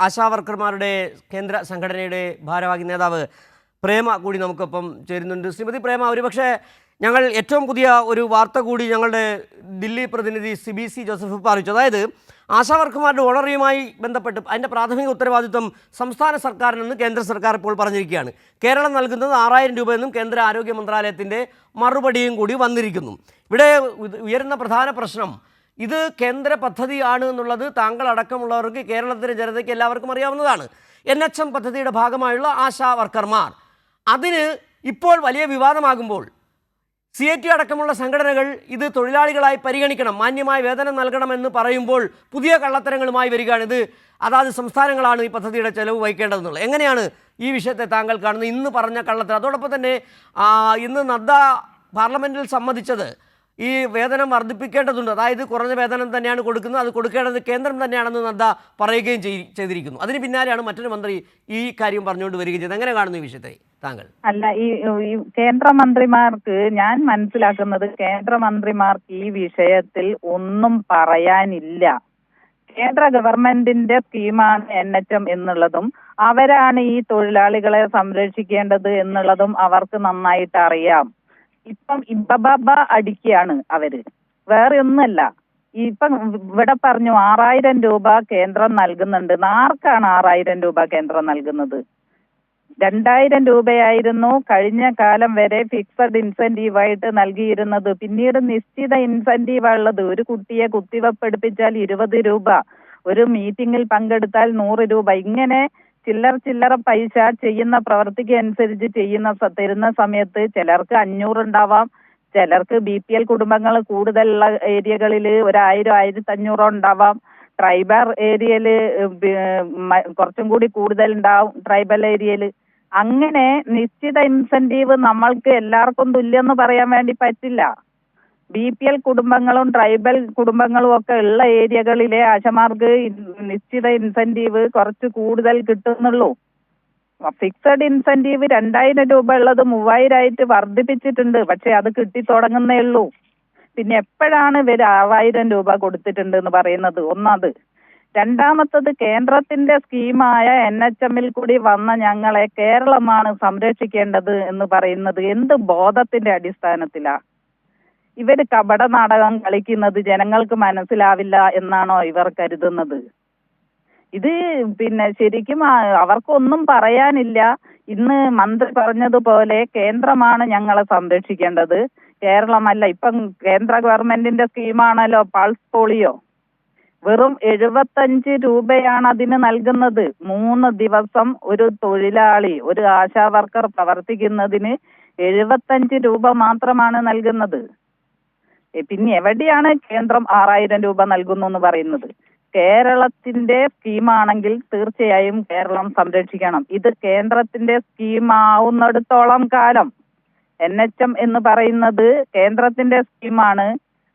ആശാവർക്കർമാരുടെ കേന്ദ്ര സംഘടനയുടെ ഭാരവാഹി നേതാവ് പ്രേമ കൂടി നമുക്കൊപ്പം ചേരുന്നുണ്ട്. ശ്രീമതി പ്രേമ ഒരുപക്ഷെ ഞങ്ങൾ ഏറ്റവും പുതിയ ഒരു വാർത്ത കൂടി ഞങ്ങളുടെ ദില്ലി പ്രതിനിധി സി ബി സി ജോസഫ് അറിയിച്ചു. അതായത് ആശാവർക്കർമാരുടെ ഓണറിയുമായി ബന്ധപ്പെട്ട് അതിന്റെ പ്രാഥമിക ഉത്തരവാദിത്വം സംസ്ഥാന സർക്കാരിനെന്ന് കേന്ദ്ര സർക്കാർ ഇപ്പോൾ പറഞ്ഞിരിക്കുകയാണ്. കേരളം നൽകുന്നത് ആറായിരം എന്നും കേന്ദ്ര ആരോഗ്യ മന്ത്രാലയത്തിന്റെ മറുപടിയും കൂടി വന്നിരിക്കുന്നു. ഇവിടെ ഉയരുന്ന പ്രധാന പ്രശ്നം ഇത് കേന്ദ്ര പദ്ധതിയാണ് എന്നുള്ളത് താങ്കൾ അടക്കമുള്ളവർക്ക് കേരളത്തിലെ ജനതയ്ക്ക് എല്ലാവർക്കും അറിയാവുന്നതാണ്. എൻ എച്ച് എം പദ്ധതിയുടെ ഭാഗമായുള്ള ആശാ വർക്കർമാർ. അതിന് ഇപ്പോൾ വലിയ വിവാദമാകുമ്പോൾ സി എ ടി അടക്കമുള്ള സംഘടനകൾ ഇത് തൊഴിലാളികളായി പരിഗണിക്കണം മാന്യമായ വേതനം നൽകണമെന്ന് പറയുമ്പോൾ പുതിയ കള്ളത്തരങ്ങളുമായി വരികയാണ് ഇത്. അതാത് സംസ്ഥാനങ്ങളാണ് ഈ പദ്ധതിയുടെ ചെലവ് വഹിക്കേണ്ടതെന്നുള്ളത്. എങ്ങനെയാണ് ഈ വിഷയത്തെ താങ്കൾ കാണുന്നത്? ഇന്ന് പറഞ്ഞ കള്ളത്തരം. അതോടൊപ്പം തന്നെ ഇന്ന് നദ്ദ പാർലമെന്റിൽ സമ്മതിച്ചത് ഈ വേതനം വർദ്ധിപ്പിക്കേണ്ടതുണ്ട്. അതായത് കുറഞ്ഞ വേതനം തന്നെയാണ് കൊടുക്കുന്നത് അത് കൊടുക്കേണ്ടത് കേന്ദ്രം തന്നെയാണെന്ന് നദ്ദ പറയുകയും ചെയ്തിരിക്കുന്നു. അതിന് പിന്നാലെയാണ് മറ്റൊരു മന്ത്രി ഈ കാര്യം പറഞ്ഞുകൊണ്ട് വരികയും ചെയ്തത്. എങ്ങനെ കാണുന്നു ഈ വിഷയത്തെ താങ്കൾ? അല്ല ഈ കേന്ദ്രമന്ത്രിമാർക്ക് ഞാൻ മനസ്സിലാക്കുന്നത് കേന്ദ്രമന്ത്രിമാർക്ക് ഈ വിഷയത്തിൽ ഒന്നും പറയാനില്ല. കേന്ദ്ര ഗവൺമെന്റിന്റെ സ്കീമാണ് എൻ എച്ച് എം എന്നുള്ളതും അവരാണ് ഈ തൊഴിലാളികളെ സംരക്ഷിക്കേണ്ടത് എന്നുള്ളതും അവർക്ക് നന്നായിട്ട് അറിയാം. ഇപ്പം ഇബബാബ അടിക്കുകയാണ് അവർ. വേറെ ഒന്നുമല്ല. ഇപ്പം ഇവിടെ പറഞ്ഞു ആറായിരം രൂപ കേന്ദ്രം നൽകുന്നുണ്ട്. ആർക്കാണ് ആറായിരം രൂപ കേന്ദ്രം നൽകുന്നത്? രണ്ടായിരം രൂപയായിരുന്നു കഴിഞ്ഞ കാലം വരെ ഫിക്സഡ് ഇൻസെന്റീവായിട്ട് നൽകിയിരുന്നത്. പിന്നീട് നിശ്ചിത ഇൻസെന്റീവ് ഉള്ളത് ഒരു കുട്ടിയെ കുത്തിവെപ്പെടുപ്പിച്ചാൽ ഇരുപത് രൂപ. ഒരു മീറ്റിംഗിൽ പങ്കെടുത്താൽ നൂറ് രൂപ. ഇങ്ങനെ ചില്ലറ ചില്ലറ പൈസ ചെയ്യുന്ന പ്രവർത്തിക്ക് അനുസരിച്ച് ചെയ്യുന്ന തരുന്ന സമയത്ത് ചിലർക്ക് അഞ്ഞൂറ് ഉണ്ടാവാം. ചിലർക്ക് ബി പി എൽ കുടുംബങ്ങൾ കൂടുതലുള്ള ഏരിയകളിൽ ഒരായിരം ആയിരത്തി അഞ്ഞൂറോ ഉണ്ടാവാം. ട്രൈബൽ ഏരിയയിൽ കുറച്ചും കൂടി കൂടുതൽ ഉണ്ടാവും ട്രൈബൽ ഏരിയയിൽ. അങ്ങനെ നിശ്ചിത ഇൻസെന്റീവ് നമ്മൾക്ക് എല്ലാവർക്കും തുല്യം എന്ന് പറയാൻ വേണ്ടി പറ്റില്ല. ബി പി എൽ കുടുംബങ്ങളും ട്രൈബൽ കുടുംബങ്ങളും ഒക്കെ ഉള്ള ഏരിയകളിലെ ആശമാർക്ക് നിശ്ചിത ഇൻസെന്റീവ് കുറച്ച് കൂടുതൽ കിട്ടുന്നുള്ളൂ. ഫിക്സഡ് ഇൻസെന്റീവ് രണ്ടായിരം രൂപ ഉള്ളത് മൂവായിരമായിട്ട് വർദ്ധിപ്പിച്ചിട്ടുണ്ട്. പക്ഷെ അത് കിട്ടി തുടങ്ങുന്നേ ഉള്ളൂ. പിന്നെ എപ്പോഴാണ് ഇവർ ആറായിരം രൂപ കൊടുത്തിട്ടുണ്ട് എന്ന് പറയുന്നത്? ഒന്നത്. രണ്ടാമത്തത് കേന്ദ്രത്തിന്റെ സ്കീമായ എൻ എച്ച് എമ്മിൽ കൂടി വന്ന ഞങ്ങളെ കേരളമാണ് സംരക്ഷിക്കേണ്ടത് എന്ന് പറയുന്നത് എന്ത് ബോധത്തിന്റെ അടിസ്ഥാനത്തിലാ? ഇവർ കപട നാടകം കളിക്കുന്നത് ജനങ്ങൾക്ക് മനസ്സിലാവില്ല എന്നാണോ ഇവർ കരുതുന്നത്? ഇത് പിന്നെ ശരിക്കും അവർക്കൊന്നും പറയാനില്ല. ഇന്ന് മന്ത്രി പറഞ്ഞതുപോലെ കേന്ദ്രമാണ് ഞങ്ങളെ സംരക്ഷിക്കേണ്ടത്. കേരളമല്ല ഇപ്പം കേന്ദ്ര ഗവൺമെന്റിന്റെ സ്കീമാണല്ലോ പൾസ് പോളിയോ. വെറും എഴുപത്തഞ്ച് രൂപയാണ് അതിന് നൽകുന്നത്. മൂന്ന് ദിവസം ഒരു തൊഴിലാളി ഒരു ആശാ വർക്കർ പ്രവർത്തിക്കുന്നതിന് എഴുപത്തഞ്ച് രൂപ മാത്രമാണ് നൽകുന്നത്. പിന്നെ എവിടെയാണ് കേന്ദ്രം ആറായിരം രൂപ നൽകുന്നു എന്ന് പറയുന്നത്? കേരളത്തിന്റെ സ്കീമാണെങ്കിൽ തീർച്ചയായും കേരളം സംരക്ഷിക്കണം. ഇത് കേന്ദ്രത്തിന്റെ സ്കീമാവുന്നിടത്തോളം കാലം. എൻ എച്ച് എം എന്ന് പറയുന്നത് കേന്ദ്രത്തിന്റെ സ്കീമാണ്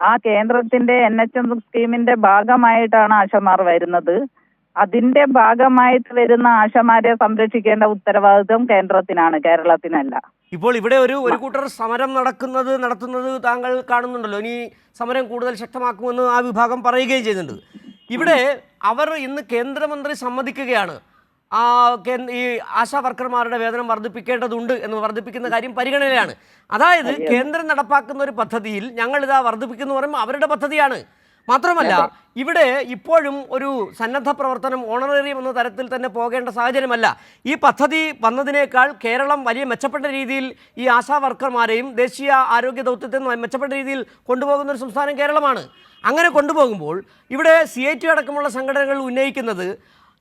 ആ കേന്ദ്രത്തിന്റെ എൻ എച്ച് എം സ്കീമിന്റെ ഭാഗമായിട്ടാണ് ആശമാർ വരുന്നത്. അതിന്റെ ഭാഗമായിട്ട് വരുന്ന ആശമാരെ സംരക്ഷിക്കേണ്ട ഉത്തരവാദിത്വം കേന്ദ്രത്തിനാണ് കേരളത്തിനല്ല. ഇപ്പോൾ ഇവിടെ ഒരു ഒരു കൂട്ടർ സമരം നടക്കുന്നത് നടത്തുന്നത് താങ്കൾ കാണുന്നുണ്ടല്ലോ. ഇനി സമരം കൂടുതൽ ശക്തമാക്കുമെന്ന് ആ വിഭാഗം പറയുകയും ചെയ്യുന്നുണ്ട്. ഇവിടെ അവർ ഇന്ന് കേന്ദ്രമന്ത്രി സമ്മതിക്കുകയാണ്. ആ ഈ ആശാ വർക്കർമാരുടെ വേതനം വർദ്ധിപ്പിക്കേണ്ടതുണ്ട് എന്ന് വർദ്ധിപ്പിക്കുന്ന കാര്യം പരിഗണനയിലാണ്. അതായത് കേന്ദ്രം നടപ്പാക്കുന്ന ഒരു പദ്ധതിയിൽ ഞങ്ങൾ ഇതാ വർദ്ധിപ്പിക്കുന്നു പറയുമ്പോൾ അവരുടെ പദ്ധതിയാണ്. മാത്രമല്ല ഇവിടെ ഇപ്പോഴും ഒരു സന്നദ്ധ പ്രവർത്തനം ഓണറേറിയം എന്ന തരത്തിൽ തന്നെ പോകേണ്ട സാഹചര്യമല്ല. ഈ പദ്ധതി വന്നതിനേക്കാൾ കേരളം വലിയ മെച്ചപ്പെട്ട രീതിയിൽ ഈ ആശാ വർക്കർമാരെയും ദേശീയ ആരോഗ്യ ദൗത്യത്തെ മെച്ചപ്പെട്ട രീതിയിൽ കൊണ്ടുപോകുന്ന ഒരു സംസ്ഥാനം കേരളമാണ്. അങ്ങനെ കൊണ്ടുപോകുമ്പോൾ ഇവിടെ സി ഐ ടി അടക്കമുള്ള സംഘടനകൾ ഉന്നയിക്കുന്നത്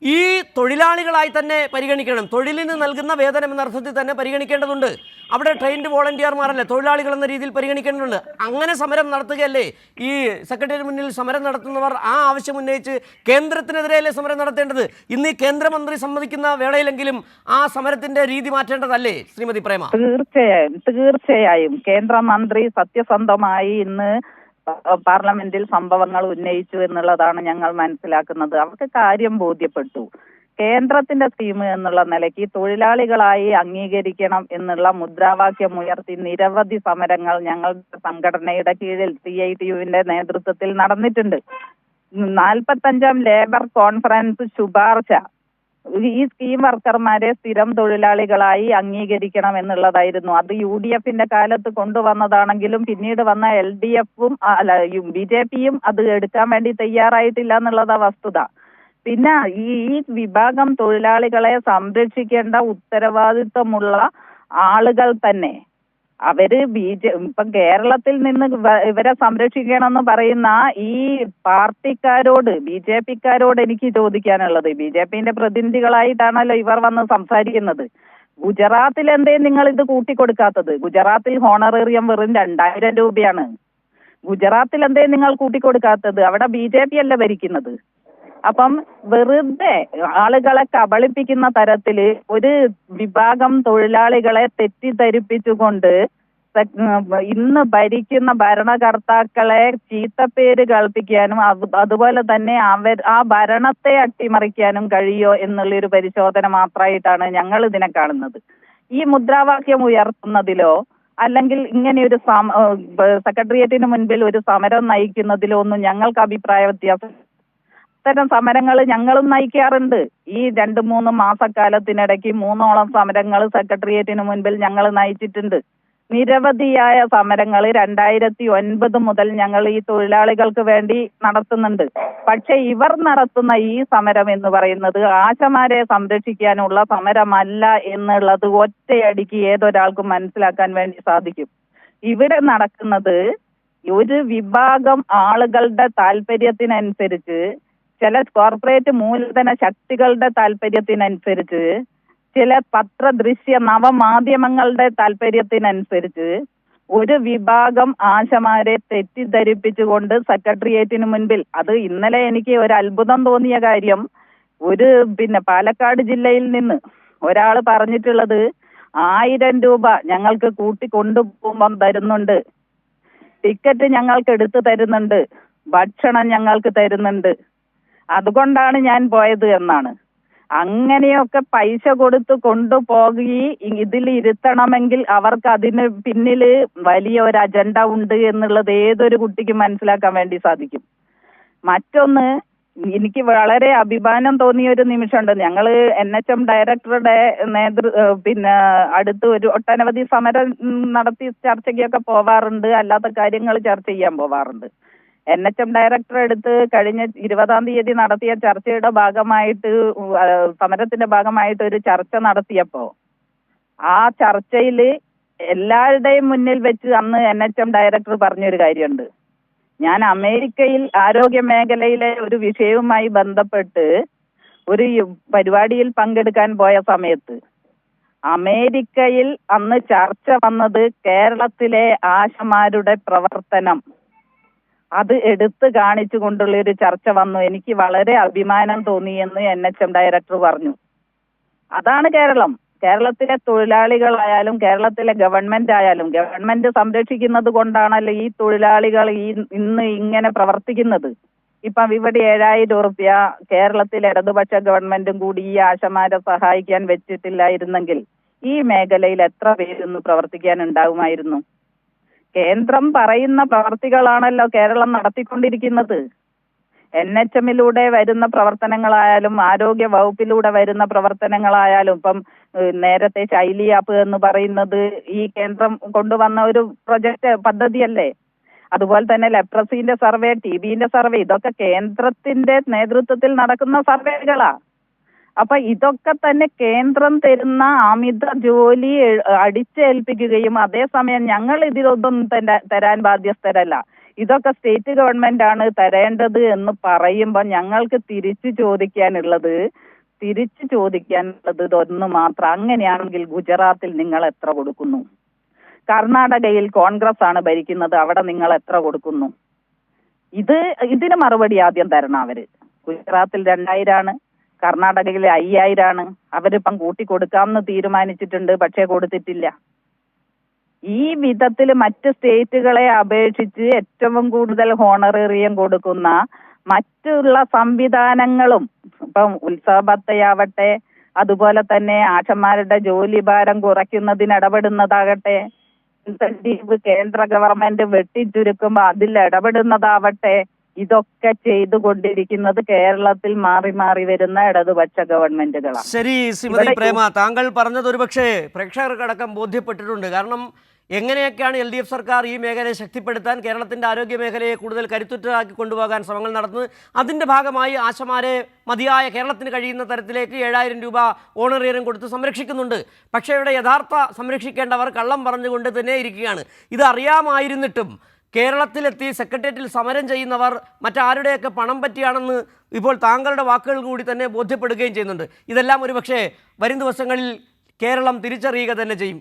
ഈ തൊഴിലാളികളായി തന്നെ പരിഗണിക്കണം. തൊഴിലിന് നൽകുന്ന വേതനം എന്ന അർത്ഥത്തിൽ തന്നെ പരിഗണിക്കേണ്ടതുണ്ട്. അവിടെ ട്രെയിൻഡ് വോളണ്ടിയർമാരല്ലേ തൊഴിലാളികൾ എന്ന രീതിയിൽ പരിഗണിക്കേണ്ടതുണ്ട്. അങ്ങനെ സമരം നടത്തുകയല്ലേ? ഈ സെക്രട്ടറി മുന്നിൽ സമരം നടത്തുന്നവർ ആ ആവശ്യം ഉന്നയിച്ച് കേന്ദ്രത്തിനെതിരെയല്ലേ സമരം നടത്തേണ്ടത്? ഇന്ന് ഈ കേന്ദ്രമന്ത്രി സമ്മതിക്കുന്ന വേളയിലെങ്കിലും ആ സമരത്തിന്റെ രീതി മാറ്റേണ്ടതല്ലേ ശ്രീമതി പ്രേമ? തീർച്ചയായും തീർച്ചയായും. കേന്ദ്രമന്ത്രി സത്യസന്ധമായി ഇന്ന് പാർലമെന്റിൽ സംഭവങ്ങൾ ഉന്നയിച്ചു എന്നുള്ളതാണ് ഞങ്ങൾ മനസ്സിലാക്കുന്നത്. അവർക്ക് കാര്യം ബോധ്യപ്പെട്ടു. കേന്ദ്രത്തിന്റെ സ്കീം എന്നുള്ള നിലയ്ക്ക് തൊഴിലാളികളായി അംഗീകരിക്കണം എന്നുള്ള മുദ്രാവാക്യം ഉയർത്തി നിരവധി സമരങ്ങൾ ഞങ്ങളുടെ സംഘടനയുടെ കീഴിൽ സി ഐ ടി യുവിന്റെ നേതൃത്വത്തിൽ നടന്നിട്ടുണ്ട്. നാൽപ്പത്തഞ്ചാം ലേബർ കോൺഫറൻസ് ശുപാർശ ഈ സ്കീം വർക്കർമാരെ സ്ഥിരം തൊഴിലാളികളായി അംഗീകരിക്കണം എന്നുള്ളതായിരുന്നു അത് യു ഡി എഫിന്റെ കാലത്ത് കൊണ്ടുവന്നതാണെങ്കിലും പിന്നീട് വന്ന എൽ ഡി എഫും അല്ല ബി ജെ പിയും അത് എടുക്കാൻ വേണ്ടി തയ്യാറായിട്ടില്ല എന്നുള്ളതാ വസ്തുത. പിന്നെ ഈ വിഭാഗം തൊഴിലാളികളെ സംരക്ഷിക്കേണ്ട ഉത്തരവാദിത്വമുള്ള ആളുകൾ തന്നെ. അവർ ബി ജെ ഇപ്പം കേരളത്തിൽ നിന്ന് ഇവരെ സംരക്ഷിക്കണമെന്ന് പറയുന്ന ഈ പാർട്ടിക്കാരോട് ബി ജെ പിക്കാരോട് എനിക്ക് ചോദിക്കാനുള്ളത്. ബി ജെ പിന്റെ പ്രതിനിധികളായിട്ടാണല്ലോ ഇവർ വന്ന് സംസാരിക്കുന്നത്. ഗുജറാത്തിൽ എന്തേ നിങ്ങൾ ഇത് കൂട്ടിക്കൊടുക്കാത്തത്? ഗുജറാത്തിൽ ഹോണറേറിയം വെറും രണ്ടായിരം രൂപയാണ്. ഗുജറാത്തിൽ എന്തേ നിങ്ങൾ കൂട്ടിക്കൊടുക്കാത്തത്? അവിടെ ബി ജെ പി അല്ല ഭരിക്കുന്നത്? അപ്പം വെറുതെ ആളുകളെ കബളിപ്പിക്കുന്ന തരത്തിൽ ഒരു വിഭാഗം തൊഴിലാളികളെ തെറ്റിദ്ധരിപ്പിച്ചുകൊണ്ട് ഇന്ന് ഭരിക്കുന്ന ഭരണകർത്താക്കളെ ചീത്തപ്പേര് കേൾപ്പിക്കാനും അതുപോലെ തന്നെ അവർ ആ ഭരണത്തെ അട്ടിമറിക്കാനും കഴിയോ എന്നുള്ളൊരു പരിശോധന മാത്രമായിട്ടാണ് ഞങ്ങൾ ഇതിനെ കാണുന്നത്. ഈ മുദ്രാവാക്യം ഉയർത്തുന്നതിലോ അല്ലെങ്കിൽ ഇങ്ങനെ ഒരു സെക്രട്ടേറിയറ്റിന് മുൻപിൽ ഒരു സമരം നയിക്കുന്നതിലോ ഒന്നും ഞങ്ങൾക്ക് അഭിപ്രായ വ്യത്യാസം ഇത്തരം സമരങ്ങൾ ഞങ്ങളും നയിക്കാറുണ്ട്. ഈ രണ്ട് മൂന്ന് മാസക്കാലത്തിനിടയ്ക്ക് മൂന്നോളം സമരങ്ങൾ സെക്രട്ടേറിയറ്റിന് മുൻപിൽ ഞങ്ങൾ നയിച്ചിട്ടുണ്ട്. നിരവധിയായ സമരങ്ങൾ രണ്ടായിരത്തി ഒൻപത് മുതൽ ഞങ്ങൾ ഈ തൊഴിലാളികൾക്ക് വേണ്ടി നടത്തുന്നുണ്ട്. പക്ഷെ ഇവർ നടത്തുന്ന ഈ സമരം എന്ന് പറയുന്നത് ആശമാരെ സംരക്ഷിക്കാനുള്ള സമരമല്ല എന്നുള്ളത് ഒറ്റയടിക്ക് ഏതൊരാൾക്കും മനസ്സിലാക്കാൻ വേണ്ടി സാധിക്കും. ഇവിടെ നടക്കുന്നത് ഒരു വിഭാഗം ആളുകളുടെ താല്പര്യത്തിനനുസരിച്ച് ചില കോർപ്പറേറ്റ് മൂലധന ശക്തികളുടെ താല്പര്യത്തിനനുസരിച്ച് ചില പത്ര ദൃശ്യ നവമാധ്യമങ്ങളുടെ താല്പര്യത്തിനനുസരിച്ച് ഒരു വിഭാഗം ആശമാരെ തെറ്റിദ്ധരിപ്പിച്ചുകൊണ്ട് സെക്രട്ടേറിയറ്റിന് മുൻപിൽ അത് ഇന്നലെ എനിക്ക് ഒരു അത്ഭുതം തോന്നിയ കാര്യം ഒരു പിന്നെ പാലക്കാട് ജില്ലയിൽ നിന്ന് ഒരാൾ പറഞ്ഞിട്ടുള്ളത് ആയിരം രൂപ ഞങ്ങൾക്ക് കൂട്ടി കൊണ്ടുപോകുമ്പം തരുന്നുണ്ട്. ടിക്കറ്റ് ഞങ്ങൾക്ക് എടുത്തു തരുന്നുണ്ട്. ഭക്ഷണം ഞങ്ങൾക്ക് തരുന്നുണ്ട്. അതുകൊണ്ടാണ് ഞാൻ പോയത് എന്നാണ്. അങ്ങനെയൊക്കെ പൈസ കൊടുത്ത് കൊണ്ടുപോകുകയും ഇതിൽ ഇരുത്തണമെങ്കിൽ അവർക്ക് അതിന് പിന്നിൽ വലിയ ഒരു അജണ്ട ഉണ്ട് എന്നുള്ളത് ഏതൊരു കുട്ടിക്കും മനസ്സിലാക്കാൻ വേണ്ടി സാധിക്കും. മറ്റൊന്ന് എനിക്ക് വളരെ അഭിമാനം തോന്നിയ ഒരു നിമിഷമുണ്ട്. ഞങ്ങൾ എൻ എച്ച് എം ഡയറക്ടറുടെ നേതൃ പിന്നെ അടുത്ത് ഒരു ഒട്ടനവധി സമരം നടത്തി ചർച്ചയ്ക്കൊക്കെ പോവാറുണ്ട്. അല്ലാത്ത കാര്യങ്ങൾ ചർച്ച ചെയ്യാൻ പോവാറുണ്ട്. എൻ എച്ച് എം ഡയറക്ടർ എടുത്ത് കഴിഞ്ഞ ഇരുപതാം തീയതി നടത്തിയ ചർച്ചയുടെ ഭാഗമായിട്ട് സമരത്തിന്റെ ഭാഗമായിട്ട് ഒരു ചർച്ച നടത്തിയപ്പോ ആ ചർച്ചയിൽ എല്ലാവരുടെയും മുന്നിൽ വെച്ച് അന്ന് എൻ എച്ച് എം ഡയറക്ടർ പറഞ്ഞൊരു കാര്യമുണ്ട്. ഞാൻ അമേരിക്കയിൽ ആരോഗ്യ മേഖലയിലെ ഒരു വിഷയവുമായി ബന്ധപ്പെട്ട് ഒരു പരിപാടിയിൽ പങ്കെടുക്കാൻ പോയ സമയത്ത് അമേരിക്കയിൽ അന്ന് ചർച്ച വന്നത് കേരളത്തിലെ ആശമാരുടെ പ്രവർത്തനം അത് എടുത്തു കാണിച്ചുകൊണ്ടുള്ള ഒരു ചർച്ച വന്നു. എനിക്ക് വളരെ അഭിമാനം തോന്നിയെന്ന് എൻ എച്ച് എം ഡയറക്ടർ പറഞ്ഞു. അതാണ് കേരളം. കേരളത്തിലെ തൊഴിലാളികളായാലും കേരളത്തിലെ ഗവൺമെന്റ് ആയാലും ഗവൺമെന്റ് സംരക്ഷിക്കുന്നത് കൊണ്ടാണല്ലോ ഈ തൊഴിലാളികൾ ഈ ഇന്ന് ഇങ്ങനെ പ്രവർത്തിക്കുന്നത്. ഇപ്പം ഇവിടെ ഏഴായിരം ഉറുപ്യ കേരളത്തിലെ ഇടതുപക്ഷ ഗവൺമെന്റും കൂടി ഈ ആശമാരെ സഹായിക്കാൻ വെച്ചിട്ടില്ലായിരുന്നെങ്കിൽ ഈ മേഖലയിൽ എത്ര പേരൊന്ന് പ്രവർത്തിക്കാൻ ഉണ്ടാവുമായിരുന്നു? കേന്ദ്രം പറയുന്ന പ്രവർത്തികളാണല്ലോ കേരളം നടത്തിക്കൊണ്ടിരിക്കുന്നത്. എൻ എച്ച് എമ്മിലൂടെ വരുന്ന പ്രവർത്തനങ്ങളായാലും ആരോഗ്യ വകുപ്പിലൂടെ വരുന്ന പ്രവർത്തനങ്ങളായാലും ഇപ്പം നേരത്തെ ശൈലി ആപ്പ് എന്ന് പറയുന്നത് ഈ കേന്ദ്രം കൊണ്ടുവന്ന ഒരു പ്രൊജക്ട് പദ്ധതിയല്ലേ? അതുപോലെ തന്നെ ലെപ്രസിന്റെ സർവേ ടി ബിന്റെ സർവേ ഇതൊക്കെ കേന്ദ്രത്തിന്റെ നേതൃത്വത്തിൽ നടക്കുന്ന സർവേകളാ. അപ്പൊ ഇതൊക്കെ തന്നെ കേന്ദ്രം തരുന്ന അമിത ജോലി അടിച്ചേൽപ്പിക്കുകയും അതേസമയം ഞങ്ങൾ ഇതിലൊന്നും തര- തരാൻ ബാധ്യസ്ഥരല്ല. ഇതൊക്കെ സ്റ്റേറ്റ് ഗവൺമെന്റ് ആണ് തരേണ്ടത് എന്ന് പറയുമ്പോൾ ഞങ്ങൾക്ക് തിരിച്ചു ചോദിക്കാനുള്ളത് തിരിച്ചു ചോദിക്കാനുള്ളത് ഇതൊന്ന് മാത്രം. അങ്ങനെയാണെങ്കിൽ ഗുജറാത്തിൽ നിങ്ങൾ എത്ര കൊടുക്കുന്നു? കർണാടകയിൽ കോൺഗ്രസ് ആണ് ഭരിക്കുന്നത് അവിടെ നിങ്ങൾ എത്ര കൊടുക്കുന്നു? ഇത് ഇതിന് മറുപടി ആദ്യം തരണം അവർ. ഗുജറാത്തിൽ രണ്ടായിരാണ് കർണാടകയിൽ അയ്യായിരാണ്. അവരിപ്പം കൂട്ടി കൊടുക്കാമെന്ന് തീരുമാനിച്ചിട്ടുണ്ട് പക്ഷേ കൊടുത്തിട്ടില്ല. ഈ വിധത്തിൽ മറ്റ് സ്റ്റേറ്റുകളെ അപേക്ഷിച്ച് ഏറ്റവും കൂടുതൽ ഹോണറേറിയം കൊടുക്കുന്ന മറ്റുള്ള സംവിധാനങ്ങളും ഇപ്പം ഉത്സവത്തെയാവട്ടെ അതുപോലെ തന്നെ ആശന്മാരുടെ ജോലി ഭാരം കുറയ്ക്കുന്നതിന് ഇടപെടുന്നതാകട്ടെ ഇൻസെന്റീവ് കേന്ദ്ര ഗവൺമെന്റ് വെട്ടിച്ചുരുക്കുമ്പോൾ അതിൽ ഇടപെടുന്നതാവട്ടെ ഇതൊക്കെ ചെയ്തുകൊണ്ടിരിക്കുന്നത് കേരളത്തിൽ മാറി മാറി വരുന്ന ഇടതുപക്ഷ ഗവൺമെന്റുകളാണ് ശരി ശ്രീമതി പ്രേമ താങ്കൾ പറഞ്ഞത് ഒരുപക്ഷെ പ്രേക്ഷകർക്കടക്കം ബോധ്യപ്പെട്ടിട്ടുണ്ട്. കാരണം എങ്ങനെയൊക്കെയാണ് എൽ ഡി എഫ് സർക്കാർ ഈ മേഖലയെ ശക്തിപ്പെടുത്താൻ കേരളത്തിന്റെ ആരോഗ്യ മേഖലയെ കൂടുതൽ കരുത്തുറ്റതാക്കി കൊണ്ടുപോകാൻ ശ്രമങ്ങൾ നടത്തുന്നത്? അതിന്റെ ഭാഗമായി ആശമാരെ മതിയായ കേരളത്തിന് കഴിയുന്ന തരത്തിലേക്ക് ഏഴായിരം രൂപ ഓണറേറിയം കൊടുത്ത് സംരക്ഷിക്കുന്നുണ്ട്. പക്ഷേ ഇവിടെ യഥാർത്ഥ സംരക്ഷിക്കേണ്ടവർ കള്ളം പറഞ്ഞുകൊണ്ട് തന്നെ ഇരിക്കുകയാണ്. ഇത് അറിയാമായിരുന്നിട്ടും കേരളത്തിലെത്തി സെക്രട്ടേറിയറ്റിൽ സമരം ചെയ്യുന്നവർ മറ്റാരുടെയൊക്കെ പണം പറ്റിയാണെന്ന് ഇപ്പോൾ താങ്കളുടെ വാക്കുകൾ കൂടി തന്നെ ബോധ്യപ്പെടുകയും ചെയ്യുന്നുണ്ട്. ഇതെല്ലാം ഒരു പക്ഷേ വരും ദിവസങ്ങളിൽ കേരളം തിരിച്ചറിയുക തന്നെ ചെയ്യും.